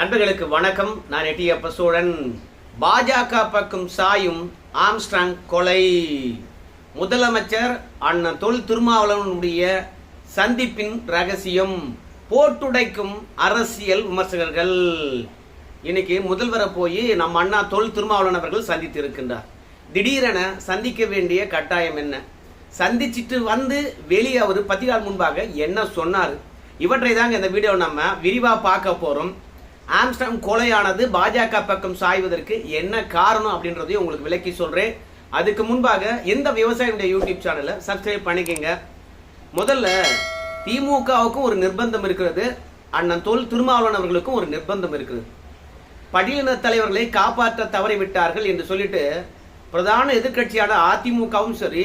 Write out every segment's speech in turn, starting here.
நண்பர்களுக்கு வணக்கம். நான் எட்டியப்ப சோழன் பாஜக பக்கம் சாயும் ஆம்ஸ்ட்ராங் கொலை. முதலமைச்சர் அண்ணன் தொல் திருமாவளவனுடைய சந்திப்பின் ரகசியம் போட்டுடைக்கும் அரசியல் விமர்சகர்கள். இன்னைக்கு முதல்வரை போய் நம்ம அண்ணா தொல் திருமாவளவன் அவர்கள் சந்தித்து இருக்கின்றார் திடீரென சந்திக்க வேண்டிய கட்டாயம் என்ன? சந்திச்சிட்டு வந்து வெளியே அவர் பத்திரிகால் முன்பாக என்ன சொன்னார்? இவற்றை தாங்க இந்த வீடியோ நம்ம விரிவாக பார்க்க போகிறோம் ஆம்ஸ்டாம் கொலையானது பாஜக பக்கம் சாய்வதற்கு என்ன காரணம் அப்படின்றதையும் உங்களுக்கு விளக்கி சொல்கிறேன் அதுக்கு முன்பாக எந்த விவசாயியுடைய யூடியூப் சேனலை சப்ஸ்கிரைப் பண்ணிக்கங்க. முதல்ல திமுகவுக்கும் ஒரு நிர்பந்தம் இருக்கிறது. அண்ணன் தொல் திருமாவளவன் அவர்களுக்கும் ஒரு நிர்பந்தம் இருக்கிறது பட்டியலின தலைவர்களை காப்பாற்ற தவறிவிட்டார்கள் என்று சொல்லிட்டு பிரதான எதிர்க்கட்சியான அதிமுகவும் சரி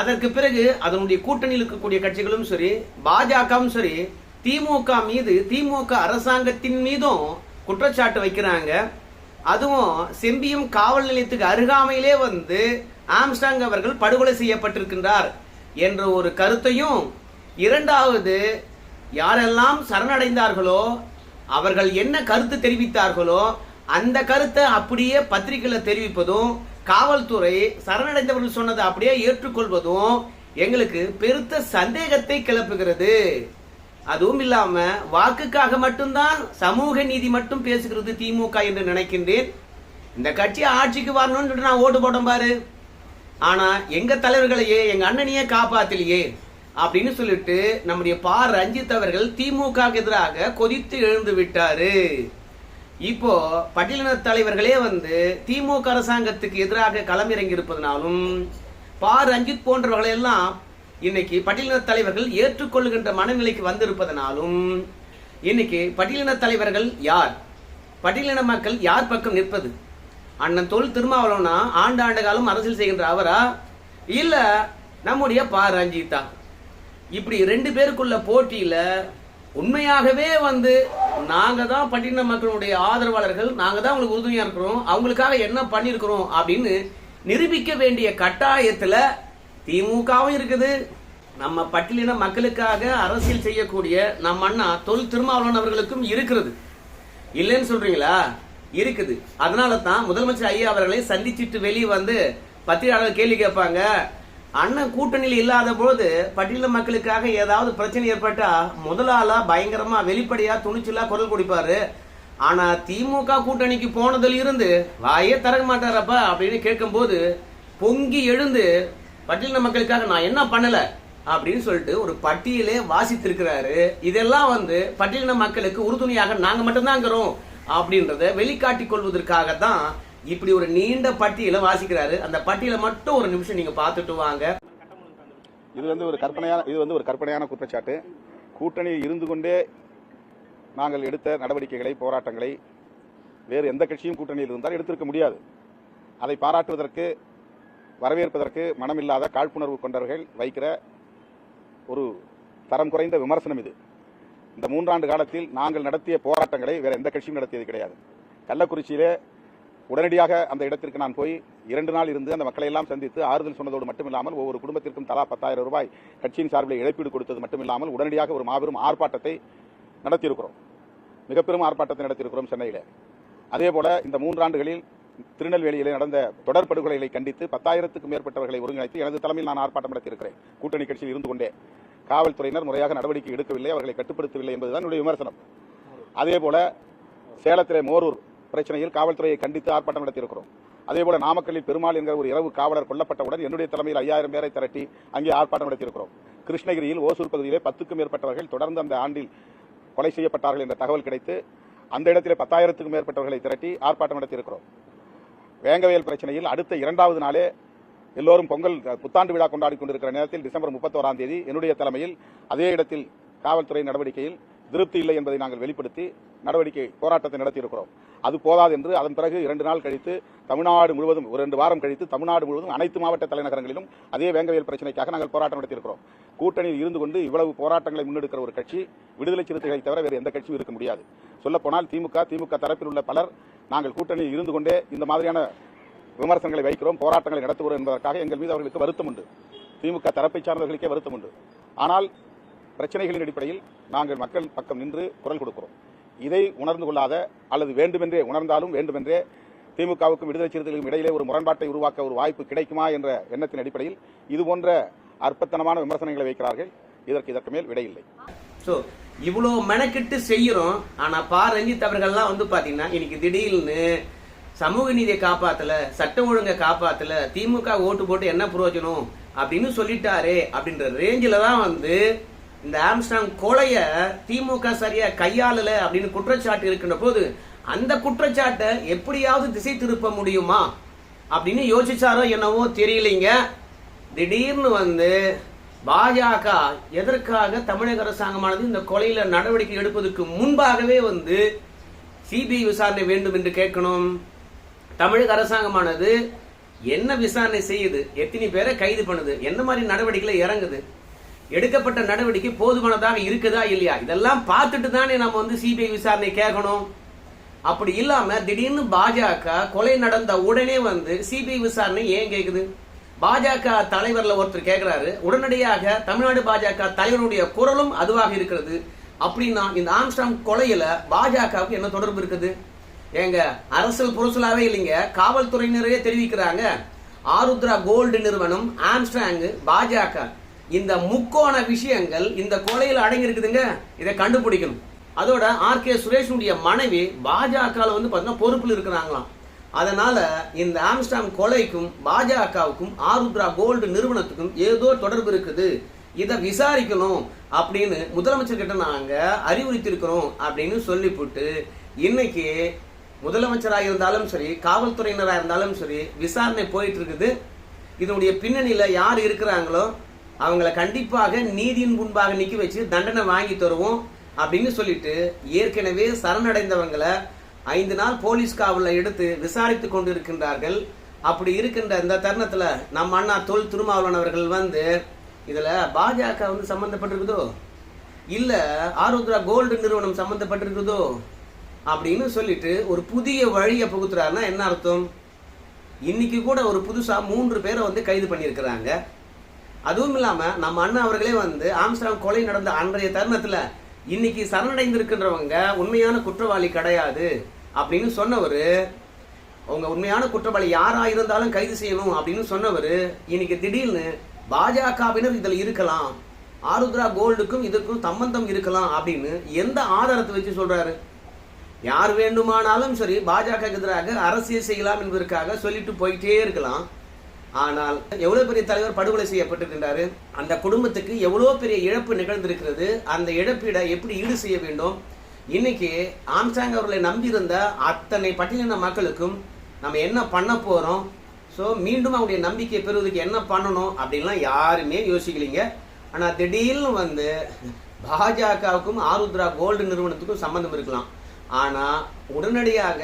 அதற்கு பிறகு அதனுடைய கூட்டணியில் இருக்கக்கூடிய கட்சிகளும் சரி பாஜகவும் சரி திமுக மீது திமுக அரசாங்கத்தின் மீதும் குற்றச்சாட்டு வைக்கிறாங்க. அதுவும் செம்பியும் காவல் நிலையத்துக்கு அருகாமையிலே வந்து ஆம்ஸ்டாங் அவர்கள் படுகொலை செய்யப்பட்டிருக்கின்றார் என்ற ஒரு கருத்தையும் இரண்டாவது யாரெல்லாம் சரணடைந்தார்களோ அவர்கள் என்ன கருத்து தெரிவித்தார்களோ அந்த கருத்தை அப்படியே பத்திரிகையில் தெரிவிப்பதும் காவல்துறை சரணடைந்தவர்கள் சொன்னதை அப்படியே ஏற்றுக்கொள்வதும் எங்களுக்கு பெருத்த சந்தேகத்தை கிளப்புகிறது. அதுவும் இல்லாம வாக்குக்காக மட்டும்தான் சமூக நீதி மட்டும் பேசுகிறது திமுக என்று நினைக்கின்றேன். இந்த கட்சி ஆட்சிக்கு வரணும்னு சொல்லிட்டு நான் ஓட்டு போட்டேன் பாரு. ஆனா எங்க தலைவர்களையே எங்க அண்ணனையே காப்பாத்தலையே அப்படின்னு சொல்லிட்டு நம்முடைய பா. ரஞ்சித் அவர்கள் திமுக எதிராக கொதித்து எழுந்து விட்டாரு. இப்போ பட்டியலின தலைவர்களே வந்து திமுக அரசாங்கத்துக்கு எதிராக களமிறங்கி இருப்பதனாலும் பா. ரஞ்சித் போன்றவர்களெல்லாம் இன்னைக்கு பட்டியலின தலைவர்கள் ஏற்றுக்கொள்கின்ற மனநிலைக்கு வந்திருப்பதனாலும் இன்னைக்கு பட்டியலின தலைவர்கள் யார்? பட்டியலின மக்கள் யார் பக்கம் நிற்பது? அண்ணன் தொல் திருமாவளவனா ஆண்டு ஆண்டு காலம் அரசியல் செய்கின்ற அவரா? இல்ல நம்முடைய பா. ரஞ்சிதா இப்படி ரெண்டு பேருக்குள்ள போட்டியில உண்மையாகவே வந்து நாங்க தான் பட்டின மக்களுடைய ஆதரவாளர்கள் நாங்க தான் உங்களுக்கு உறுதுணையா இருக்கிறோம் அவங்களுக்காக என்ன பண்ணிருக்கிறோம் அப்படின்னு நிரூபிக்க வேண்டிய கட்டாயத்துல திமுகவும் இருக்குது. நம்ம பட்டியலின மக்களுக்காக அரசியல் செய்யக்கூடிய நம் அண்ணா தொல் திருமாவளவன் அவர்களுக்கும் இருக்கிறது. இல்லைன்னு சொல்றீங்களா? இருக்குது. அதனால தான் முதலமைச்சர் ஐயா அவர்களை சந்திச்சிட்டு வெளியே வந்து பத்திரிகையாளர் கேள்வி கேட்பாங்க. அண்ணன் கூட்டணியில் இல்லாத போது பட்டியல மக்களுக்காக ஏதாவது பிரச்சனை ஏற்பட்டா முதலாளா பயங்கரமா வெளிப்படையா துணிச்சலா குரல் கொடுப்பாரு. ஆனா திமுக கூட்டணிக்கு போனதில் இருந்து வாயே திறக்க மாட்டாரப்பா அப்படின்னு கேட்கும்போது பொங்கி எழுந்து பட்டியலின மக்களுக்காக நான் என்ன பண்ணல அப்படின்னு சொல்லிட்டு ஒரு பட்டியலே வாசித்திருக்கிறாரு. இதெல்லாம் வந்து பட்டியலின மக்களுக்கு உறுதுணையாக நாங்க மட்டும்தான் இருக்கிறோம் அப்படின்றத வெளிக்காட்டிக் கொள்வதற்காக தான் இப்படி ஒரு நீண்ட பட்டியலை வாசிக்கிறாரு. அந்த பட்டியலை மட்டும் ஒரு நிமிஷம் நீங்க பார்த்துட்டு வாங்க. இது வந்து ஒரு கற்பனையான இது வந்து ஒரு கற்பனையான குற்றச்சாட்டு. கூட்டணியில் இருந்து கொண்டே நாங்கள் எடுத்த நடவடிக்கைகளை போராட்டங்களை வேறு எந்த கட்சியும் கூட்டணியில் இருந்தால் எடுத்திருக்க முடியாது. அதை பாராட்டுவதற்கு வரவேற்பதற்கு மனமில்லாத காழ்ப்புணர்வு கொண்டவர்கள் வைக்கிற ஒரு தரம் குறைந்த விமர்சனம் இது. இந்த மூன்றாண்டு காலத்தில் நாங்கள் நடத்திய போராட்டங்களை வேற எந்த கட்சியும் நடத்தியது கிடையாது. கள்ளக்குறிச்சியிலே உடனடியாக அந்த இடத்திற்கு நான் போய் இரண்டு நாள் இருந்து அந்த மக்களை எல்லாம் சந்தித்து ஆறுதல் சொன்னதோடு மட்டுமில்லாமல் ஒவ்வொரு குடும்பத்திற்கும் தலா பத்தாயிரம் ரூபாய் கட்சியின் சார்பில் இழப்பீடு கொடுத்தது மட்டுமில்லாமல் உடனடியாக ஒரு மாபெரும் ஆர்ப்பாட்டத்தை நடத்தியிருக்கிறோம். மிக பெரும் ஆர்ப்பாட்டத்தை நடத்தியிருக்கிறோம் சென்னையில். அதே போல இந்த மூன்றாண்டுகளில் திருநெல்வேலியில் நடந்த தொடர் படுகொலைகளை கண்டித்து பத்தாயிரத்துக்கும் மேற்பட்டவர்களை ஒருங்கிணைத்து எனது தலைமையில் நான் ஆர்ப்பாட்டம் நடத்தியிருக்கிறேன். கூட்டணி கட்சியில் இருந்து கொண்டே. காவல்துறையினர் முறையாக நடவடிக்கை எடுக்கவில்லை அவர்களை கட்டுப்படுத்தவில்லை என்பதுதான் என்னுடைய விமர்சனம். அதே போல சேலத்திலே மோரூர் பிரச்சனையில் காவல்துறையை கண்டித்து ஆர்ப்பாட்டம் நடத்தியிருக்கிறோம். அதே போல நாமக்கல்லில் பெருமாள் என்கிற ஒரு இரவு காவலர் கொல்லப்பட்டவுடன் என்னுடைய தலைமையில் ஐயாயிரம் பேரை திரட்டி அங்கே ஆர்ப்பாட்டம் நடத்தியிருக்கிறோம். கிருஷ்ணகிரியில் ஓசூர் பகுதியிலே பத்துக்கும் மேற்பட்டவர்கள் தொடர்ந்து அந்த ஆண்டில் கொலை செய்யப்பட்டார்கள் என்ற தகவல் கிடைத்து அந்த இடத்திலே பத்தாயிரத்துக்கும் மேற்பட்டவர்களை திரட்டி ஆர்ப்பாட்டம் நடத்தியிருக்கிறோம். வேங்கவேல் பிரச்சனையில் அடுத்த இரண்டாவது நாளே எல்லோரும் பொங்கல் புத்தாண்டு விழா கொண்டாடி கொண்டிருக்கிற நேரத்தில் டிசம்பர் முப்பத்தோராம் தேதி என்னுடைய தலைமையில் அதே இடத்தில் காவல்துறை நடவடிக்கையில் திருப்தி இல்லை என்பதை நாங்கள் வெளிப்படுத்தி நடவடிக்கை போராட்டத்தை நடத்தியிருக்கிறோம். அது போதாது என்று அதன் பிறகு இரண்டு நாள் கழித்து தமிழ்நாடு முழுவதும் ஒரு ரெண்டு வாரம் கழித்து தமிழ்நாடு முழுவதும் அனைத்து மாவட்ட தலைநகரங்களிலும் அதே வேங்கவியல் பிரச்சனைக்காக நாங்கள் போராட்டம் நடத்தியிருக்கிறோம். கூட்டணியில் இருந்து கொண்டு இவ்வளவு போராட்டங்களை முன்னெடுக்கிற ஒரு கட்சி விடுதலை சிறுத்தைகளை தவிர வேறு எந்த கட்சியும் இருக்க முடியாது. சொல்லப்போனால் திமுக திமுக தரப்பில் உள்ள பலர் நாங்கள் கூட்டணியில் இருந்து கொண்டே இந்த மாதிரியான விமர்சனங்களை வைக்கிறோம் போராட்டங்களை நடத்துகிறோம் என்பதற்காக எங்கள் மீது அவர்களுக்கு வருத்தம் உண்டு. திமுக தரப்பை சார்ந்தவர்களுக்கே வருத்தம் உண்டு. ஆனால் பிரச்சனைகளின் அடிப்படையில் நாங்கள் மக்கள் பக்கம் நின்று குரல் கொடுக்கிறோம். இதை உணர்ந்து கொள்ளாத அல்லது வேண்டுமென்றே உணர்ந்தாலும் வேண்டுமென்றே திமுகவுக்கும் விடுதலை சிறுத்தைகளுக்கும் இடையிலே ஒரு முரண்பாட்டை உருவாக்க ஒரு வாய்ப்பு கிடைக்குமா என்ற எண்ணத்தின் அடிப்படையில் இது போன்ற அற்பத்தனமான விமர்சனங்களை வைக்கிறார்கள். இதற்கு இதற்கு மேல் விடையில்லை ஸோ இவ்வளோ மெனக்கிட்டு செய்கிறோம். ஆனால் பா. ரஞ்சித் அவர்கள்லாம் வந்து பார்த்தீங்கன்னா இன்னைக்கு திடீர்னு சமூக நீதியை காப்பாற்றல சட்டம் ஒழுங்கை காப்பாற்றல திமுக ஓட்டு போட்டு என்ன பிரயோஜனம் அப்படின்னு சொல்லிட்டாரு அப்படின்ற ரேஞ்சில் தான் வந்து இந்த ஆம்ஸ்டாங் கொலையை திமுக சரியா கையாளல அப்படின்னு குற்றச்சாட்டு இருக்கின்ற போது அந்த குற்றச்சாட்டை எப்படியாவது திசை திருப்ப முடியுமா அப்படின்னு யோசிச்சாரோ என்னவோ தெரியலைங்க. திடீர்னு வந்து பாஜக எதற்காக தமிழக அரசாங்கமானது இந்த கொலையில நடவடிக்கை எடுப்பதற்கு முன்பாகவே வந்து சிபிஐ விசாரணை வேண்டும் என்று கேட்கணும்? தமிழக அரசாங்கமானது என்ன விசாரணை செய்யுது? எத்தனை பேரை கைது பண்ணுது? என்ன மாதிரி நடவடிக்கைகளை இறங்குது? எடுக்கப்பட்ட நடவடிக்கை போதுமானதாக இருக்குதா இல்லையா? இதெல்லாம் பார்த்துட்டு தானே நம்ம வந்து சிபிஐ விசாரணை கேட்கணும். அப்படி இல்லாம திடீர்னு பாஜக கொலை நடந்த உடனே வந்து சிபிஐ விசாரணை ஏன் கேக்குது? பாஜக தலைவர்ல ஒருத்தர் கேட்குறாரு உடனடியாக தமிழ்நாடு பாஜக தலைவருடைய குரலும் அதுவாக இருக்கிறது. அப்படின்னா இந்த ஆம்ஸ்டாங் கொலையில பாஜகவுக்கு என்ன தொடர்பு இருக்குது? ஏங்க அரசியல் புரசலாவே இல்லைங்க. காவல்துறையினரே தெரிவிக்கிறாங்க. ஆருத்ரா கோல்டு நிறுவனம் ஆம்ஸ்டாங் பாஜக. இந்த முக்கோண விஷயங்கள் இந்த கொலையில அடங்கி இருக்குதுங்க இதை கண்டுபிடிக்கணும். அதோட ஆர் கே சுரேஷனுடைய மனைவி பாஜக வந்து பார்த்தீங்கன்னா பொறுப்பில் இருக்கிறாங்களாம். அதனால இந்த ஆம்ஸ்டாம் கொலைக்கும் பாஜகவுக்கும் ஆருத்ரா கோல்டு நிறுவனத்துக்கும் ஏதோ தொடர்பு இருக்குது. இதை விசாரிக்கணும் அப்படின்னு முதலமைச்சர் கிட்ட அறிவுறுத்திருக்கிறோம் அப்படின்னு சொல்லிவிட்டு இன்னைக்கு முதலமைச்சராக இருந்தாலும் சரி காவல்துறையினராக இருந்தாலும் சரி விசாரணை போயிட்டு இருக்குது இதனுடைய பின்னணியில் யார் இருக்கிறாங்களோ அவங்கள கண்டிப்பாக நீதியின் முன்பாக நிற்க வச்சு தண்டனை வாங்கி தருவோம் அப்படின்னு சொல்லிட்டு ஏற்கனவே சரணடைந்தவங்களை ஐந்து நாள் போலீஸ் காவலில் எடுத்து விசாரித்து கொண்டு இருக்கின்றார்கள் அப்படி இருக்கின்ற இந்த தருணத்தில் நம்ம அண்ணா தொல் திருமாவளவன் அவர்கள் வந்து இதில் பாஜக வந்து சம்மந்தப்பட்டிருக்குதோ இல்லை ஆருத்ரா கோல்டு நிறுவனம் சம்மந்தப்பட்டிருக்குதோ அப்படின்னு சொல்லிட்டு ஒரு புதிய வழியை புகுத்துறாருன்னா என்ன அர்த்தம்? இன்னைக்கு கூட ஒரு புதுசாக மூன்று பேரை வந்து கைது பண்ணியிருக்கிறாங்க. அதுவும் இல்லாமல் நம்ம அண்ணா அவர்களே வந்து ஆம்ஸ்டாங் கொலை நடந்த அன்றைய தருணத்தில் இன்னைக்கு சரணடைந்திருக்கின்றவங்க உண்மையான குற்றவாளி கிடையாது. அப்படின்னு சொன்னவர் அவங்க உண்மையான குற்றவாளி யாரா இருந்தாலும் கைது செய்யணும் அப்படின்னு சொன்னவர் இன்னைக்கு திடீர்னு பாஜகவினர் இதில் இருக்கலாம் ஆருத்ரா கோல்டுக்கும் இதுக்கும் சம்பந்தம் இருக்கலாம் அப்படின்னு எந்த ஆதாரத்தை வச்சு சொல்றாரு? யார் வேண்டுமானாலும் சரி பாஜக எதிராக அரசியல் செய்யலாம் என்பதற்காக சொல்லிட்டு போயிட்டே இருக்கலாம். ஆனால் எவ்வளோ பெரிய தலைவர் படுகொலை செய்யப்பட்டிருக்கின்றாரு? அந்த குடும்பத்துக்கு எவ்வளோ பெரிய இழப்பு நிகழ்ந்திருக்கிறது? அந்த இழப்பீடை எப்படி ஈடு செய்ய வேண்டும்? இன்னைக்கு ஆம்சாங் அவர்களை நம்பியிருந்த அத்தனை பட்டியலின மக்களுக்கும் நம்ம என்ன பண்ண போகிறோம் ஸோ மீண்டும் அவங்களுடைய நம்பிக்கையை பெறுவதற்கு என்ன பண்ணணும் அப்படின்லாம் யாருமே யோசிக்கலைங்க. ஆனால் திடீர்னு வந்து பாஜகவுக்கும் ஆருத்ரா கோல்டு நிறுவனத்துக்கும் சம்மந்தம் இருக்கலாம். ஆனால் உடனடியாக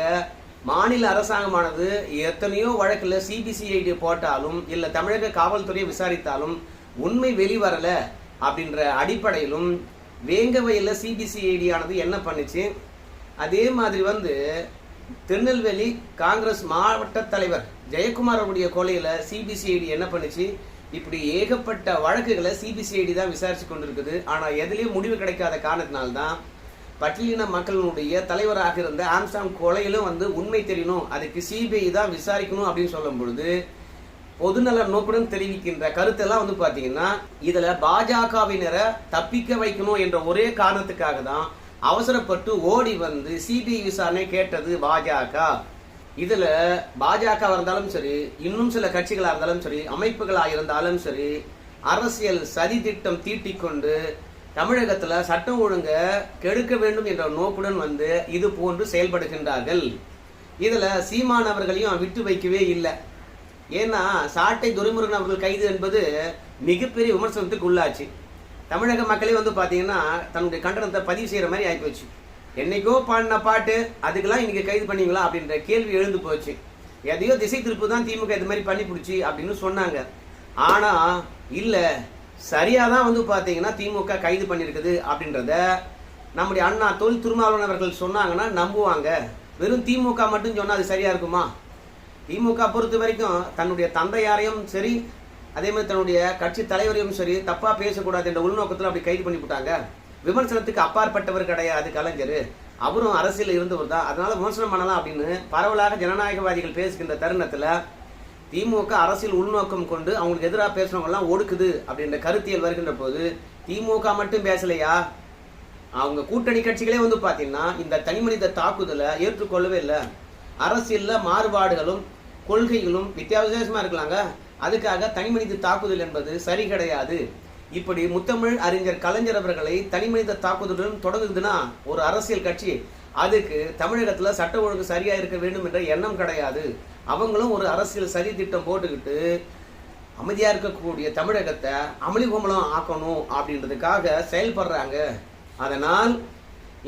மாநில அரசாங்கமானது எத்தனையோ வழக்கில் சிபிசிஐடி போட்டாலும் இல்லை தமிழக காவல்துறையை விசாரித்தாலும் உண்மை வெளிவரலை அப்படின்ற அடிப்படையிலும் வேங்கவையில் சிபிசிஐடி ஆனது என்ன பண்ணுச்சு? அதே மாதிரி வந்து திருநெல்வேலி காங்கிரஸ் மாவட்ட தலைவர் ஜெயக்குமார் அவருடைய கொலையில் சிபிசிஐடி என்ன பண்ணுச்சு? இப்படி ஏகப்பட்ட வழக்குகளை சிபிசிஐடி தான் விசாரிச்சு கொண்டிருக்குது. ஆனால் எதுலேயும் முடிவு கிடைக்காத காரணத்தினால்தான் பட்டியலின மக்களினுடைய தலைவராக இருந்த ஆம்சாங் கொலையிலும் வந்து உண்மை தெரியணும். அதுக்கு சிபிஐ தான் விசாரிக்கணும் அப்படின்னு சொல்லும் பொழுது பொதுநல நோக்குடன் தெரிவிக்கின்ற கருத்தெல்லாம் வந்து பாத்தீங்கன்னா இதுல பாஜகவினரை தப்பிக்க வைக்கணும் என்ற ஒரே காரணத்துக்காக தான் அவசரப்பட்டு ஓடி வந்து சிபிஐ விசாரணை கேட்டது பாஜக. இதுல பாஜக இருந்தாலும் சரி இன்னும் சில கட்சிகளா இருந்தாலும் சரி அமைப்புகளா இருந்தாலும் சரி அரசியல் சதி திட்டம் தீட்டிக் கொண்டு தமிழகத்துல சட்டம் ஒழுங்க கெடுக்க வேண்டும் என்ற நோக்குடன் வந்து இது போன்று செயல்படுகின்றார்கள். இதுல சீமானவர்களையும் விட்டு வைக்கவே இல்லை. ஏன்னா சாட்டை துரைமுருகன் அவர்கள் கைது என்பது மிகப்பெரிய விமர்சனத்துக்கு உள்ளாச்சு. தமிழக மக்களே வந்து பார்த்தீங்கன்னா தன்னுடைய கண்டனத்தை பதிவு செய்கிற மாதிரி ஆயிப்போச்சு என்னைக்கோ பாடின பாட்டு அதுக்கெல்லாம் இன்றைக்கி கைது பண்ணீங்களா அப்படின்ற கேள்வி எழுந்து போச்சு. எதையோ திசை திருப்பு தான் திமுக இது மாதிரி பண்ணி பிடிச்சி அப்படின்னு சொன்னாங்க. ஆனால் இல்லை சரியாக தான் வந்து பார்த்தீங்கன்னா திமுக கைது பண்ணியிருக்குது அப்படின்றத நம்முடைய அண்ணா தொழில் திருமாவளவன் அவர்கள் சொன்னாங்கன்னா நம்புவாங்க. வெறும் திமுக மட்டும் சொன்னால் அது சரியாக இருக்குமா? திமுக பொறுத்த வரைக்கும் தன்னுடைய தந்தையாரையும் சரி அதே மாதிரி தன்னுடைய கட்சி தலைவரையும் சரி தப்பாக பேசக்கூடாது என்ற உள்நோக்கத்தில் அப்படி கைது பண்ணிவிட்டாங்க விமர்சனத்துக்கு அப்பாற்பட்டவர் கிடையாது கலைஞர். அவரும் அரசியல் இருந்தவர் தான். அதனால விமர்சனம் பண்ணலாம் அப்படின்னு பரவலாக ஜனநாயகவாதிகள் பேசுகின்ற தருணத்தில் திமுக அரசியல் உள்நோக்கம் கொண்டு அவங்களுக்கு எதிராக பேசுறவங்க ஒடுக்குது அப்படின்ற கருத்தியல் வருகின்ற போது திமுக மட்டும் பேசலையா? அவங்க கூட்டணி கட்சிகளே வந்து பார்த்தீங்கன்னா இந்த தனிமனித தாக்குதலை ஏற்றுக்கொள்ளவே இல்லை. அரசியலில் மாறுபாடுகளும் கொள்கைகளும் வித்தியாசமாக இருக்கலாங்க. அதுக்காக தனிமனித தாக்குதல் என்பது சரி கிடையாது. இப்படி முத்தமிழ் அறிஞர் கலைஞர் அவர்களை தனிமனித தாக்குதலுடன் தொடங்குதுன்னா ஒரு அரசியல் கட்சி அதுக்கு தமிழகத்தில் சட்ட ஒழுங்கு சரியாக இருக்க வேண்டும் என்ற எண்ணம் கிடையாது. அவங்களும் ஒரு அரசியல் சரி திட்டம் போட்டுக்கிட்டு அமைதியாக இருக்கக்கூடிய தமிழகத்தை அமளிகோமலம் ஆக்கணும் அப்படின்றதுக்காக செயல்படுறாங்க. அதனால்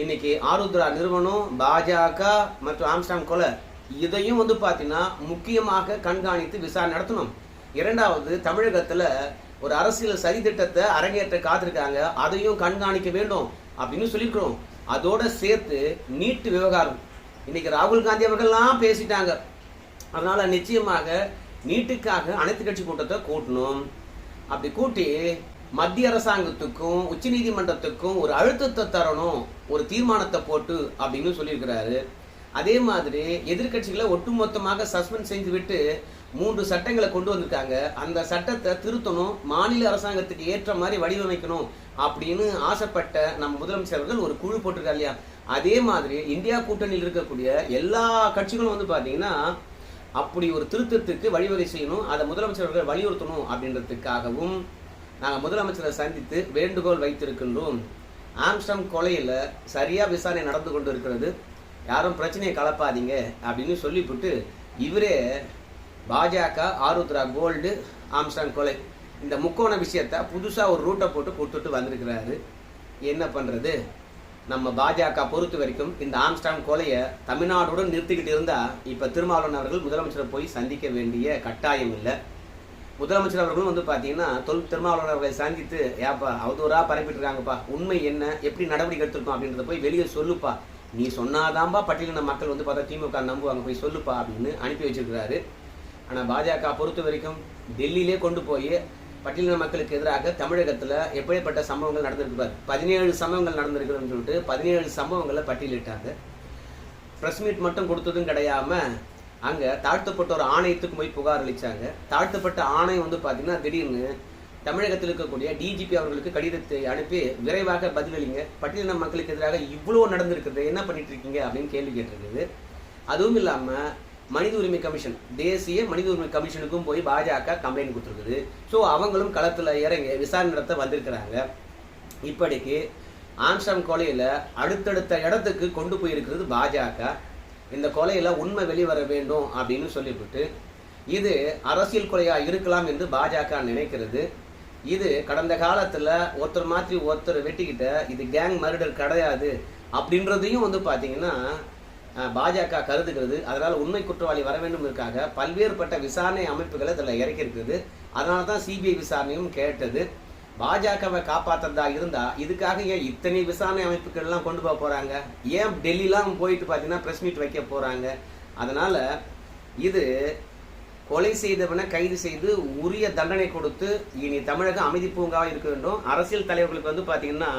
இன்னைக்கு ஆருத்ரா நிறுவனம் பாஜக மற்றும் ஆம்ஸ்டாங் கொலை இதையும் வந்து பார்த்தீங்கன்னா முக்கியமாக கண்காணித்து விசாரணை நடத்தணும். இரண்டாவது தமிழகத்தில் ஒரு அரசியல் சரி திட்டத்தை அரங்கேற்ற காத்திருக்காங்க. அதையும் கண்காணிக்க வேண்டும் அப்படின்னு சொல்லியிருக்கிறோம். அதோட சேர்த்து நீட்டு விவகாரம். இன்னைக்கு ராகுல் காந்தி அவர்கள்லாம் பேசிட்டாங்க. அதனால நிச்சயமாக நீட்டுக்காக அனைத்து கட்சி கூட்டத்தை கூட்டணும். அப்படி கூட்டி மத்திய அரசாங்கத்துக்கும் உச்சநீதிமன்றத்துக்கும் ஒரு அழுத்தத்தை தரணும் ஒரு தீர்மானத்தை போட்டு அப்படின்னு சொல்லியிருக்கிறாரு. அதே மாதிரி எதிர்க்கட்சிகளை ஒட்டுமொத்தமாக சஸ்பெண்ட் செஞ்சு விட்டு மூன்று சட்டங்களை கொண்டு வந்திருக்காங்க. அந்த சட்டத்தை திருத்தணும் மாநில அரசாங்கத்துக்கு ஏற்ற மாதிரி வடிவமைக்கணும் அப்படின்னு ஆசைப்பட்ட நம்ம முதலமைச்சர் அவர்கள் ஒரு குழு போட்டிருக்காரு இல்லையா? அதே மாதிரி இந்தியா கூட்டணியில் இருக்கக்கூடிய எல்லா கட்சிகளும் வந்து பார்த்தீங்கன்னா அப்படி ஒரு திருத்தத்துக்கு வழிவகை செய்யணும் அதை முதலமைச்சர் அவர்கள் வலியுறுத்தணும் அப்படின்றதுக்காகவும் நாங்கள் முதலமைச்சரை சந்தித்து வேண்டுகோள் வைத்திருக்கின்றோம். ஆம்ஸ்டம் கொலையில் சரியாக விசாரணை நடந்து கொண்டு இருக்கிறது. யாரும் பிரச்சனையை கலப்பாதீங்க அப்படின்னு சொல்லிவிட்டு இவரே பாஜக ஆருத்ரா கோல்டு ஆம்ஸ்டாங் கொலை. இந்த முக்கோண விஷயத்த புதுசாக ஒரு ரூட்டை போட்டு கொடுத்துட்டு வந்திருக்கிறாரு. என்ன பண்ணுறது நம்ம பாஜக பொறுத்த வரைக்கும் இந்த ஆம்ஸ்டாங் கொலையை தமிழ்நாடுடன் நிறுத்திக்கிட்டு இருந்தால் இப்போ திருமாவளவன் அவர்கள் முதலமைச்சரை போய் சந்திக்க வேண்டிய கட்டாயம் இல்லை. முதலமைச்சர் அவர்களும் வந்து பார்த்தீங்கன்னா தொல் திருமாவளவன் அவர்களை சந்தித்து ஏப்பா அவதூறாக பரப்பிட்டு இருக்காங்கப்பா. உண்மை என்ன? எப்படி நடவடிக்கை எடுத்திருக்கோம்? அப்படின்றத போய் வெளியே சொல்லுப்பா. நீ சொன்னாதான்பா பட்டியலின மக்கள் வந்து பார்த்தா திமுக நம்புவாங்க போய் சொல்லுப்பா அப்படின்னு அனுப்பி வச்சிருக்கிறாரு. ஆனால் பாஜக பொறுத்த வரைக்கும் டெல்லியிலே கொண்டு போய் பட்டியலின மக்களுக்கு எதிராக தமிழகத்தில் எப்படிப்பட்ட சம்பவங்கள் நடந்திருக்கு பதினேழு சம்பவங்கள் நடந்திருக்குதுன்னு சொல்லிட்டு பதினேழு சம்பவங்களை பட்டியலிட்டாங்க. ப்ரெஸ் மீட் மட்டும் கொடுத்ததும் கிடையாம அங்கே தாழ்த்தப்பட்ட ஒரு ஆணையத்துக்கு போய் புகார் அளித்தாங்க தாழ்த்தப்பட்ட ஆணையம் வந்து பாத்தீங்கன்னா திடீர்னு தமிழகத்தில் இருக்கக்கூடிய டிஜிபி அவர்களுக்கு கடிதத்தை அனுப்பி விரைவாக பதிலளிங்க. பட்டியலின மக்களுக்கு எதிராக இவ்வளோ நடந்திருக்குது என்ன பண்ணிட்டு இருக்கீங்க அப்படின்னு கேள்வி கேட்டிருக்குது. அதுவும் இல்லாமல் மனித உரிமை கமிஷன் தேசிய மனித உரிமை கமிஷனுக்கும் போய் பாஜக கம்ப்ளைண்ட் கொடுத்துருக்குது. ஸோ அவங்களும் களத்தில் இறங்கி விசாரணை நடத்த வந்திருக்கிறாங்க. இப்படிக்கு ஆம்ஸ்டாம் கொலையில் அடுத்தடுத்த இடத்துக்கு கொண்டு போயிருக்கிறது பாஜக. இந்த கொலையில் உண்மை வெளிவர வேண்டும் அப்படின்னு சொல்லிவிட்டு இது அரசியல் கொலையாக இருக்கலாம் என்று பாஜக நினைக்கிறது. இது கடந்த காலத்தில் ஒருத்தர் மாற்றி ஒருத்தர் வெட்டிக்கிட்ட இது கேங் மர்டர் கிடையாது அப்படின்றதையும் வந்து பார்த்தீங்கன்னா பாஜக கருதுகிறது. அதனால் உண்மை குற்றவாளி வர வேண்டும் இருக்காக. பல்வேறுபட்ட விசாரணை அமைப்புகளை இதில் இறக்கியிருக்குது. அதனால தான் சிபிஐ விசாரணையும் கேட்டது. பாஜகவை காப்பாற்றுறதா இருந்தா இதுக்காக ஏன் இத்தனை விசாரணை அமைப்புகள் எல்லாம் கொண்டு போக போறாங்க? ஏன் டெல்லிலாம் போயிட்டு பார்த்தீங்கன்னா பிரஸ் மீட் வைக்க போறாங்க? அதனால இது கொலை செய்தவனை கைது செய்து உரிய தண்டனை கொடுத்து இனி தமிழகம் அமைதி பூங்காவாக இருக்க வேண்டும். அரசியல் தலைவர்களுக்கு வந்து பார்த்தீங்கன்னா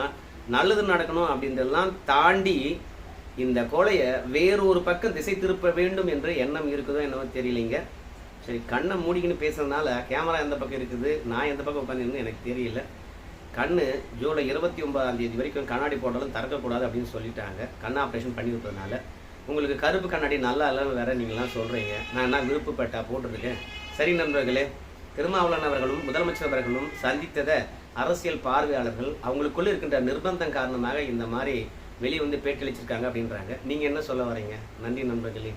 நல்லது நடக்கணும் அப்படின்றதெல்லாம் தாண்டி இந்த கொலையை வேறொரு பக்கம் திசை திருப்ப வேண்டும் என்ற எண்ணம் இருக்குதோ என்னவோ தெரியலைங்க. சரி கண்ணை மூடிக்கின்னு பேசுறதுனால கேமரா எந்த பக்கம் இருக்குது நான் எந்த பக்கம் உட்காந்துருந்தேன் எனக்கு தெரியல. கண்ணு ஜூலை இருபத்தி ஒன்பதாம் தேதி வரைக்கும் கண்ணாடி போட்டாலும் திறக்கக்கூடாது அப்படின்னு சொல்லிட்டாங்க. கண் ஆப்ரேஷன் பண்ணி விட்டதுனால. உங்களுக்கு கருப்பு கண்ணாடி நல்லா இல்லைன்னு வேற நீங்களாம் சொல்கிறீங்க நான் என்ன விருப்பப்பட்டா போட்டிருக்கேன்? சரி நண்பர்களே திருமாவளவன் அவர்களும் முதலமைச்சர் அவர்களும் சந்தித்ததை அரசியல் பார்வையாளர்கள் அவங்களுக்குள்ள இருக்கின்ற நிர்பந்தம் காரணமாக இந்த மாதிரி வெளியே வந்து பேட்டியளிச்சிருக்காங்க அப்படின்றாங்க. நீங்கள் என்ன சொல்ல வரீங்க? நன்றி நண்பர்களே.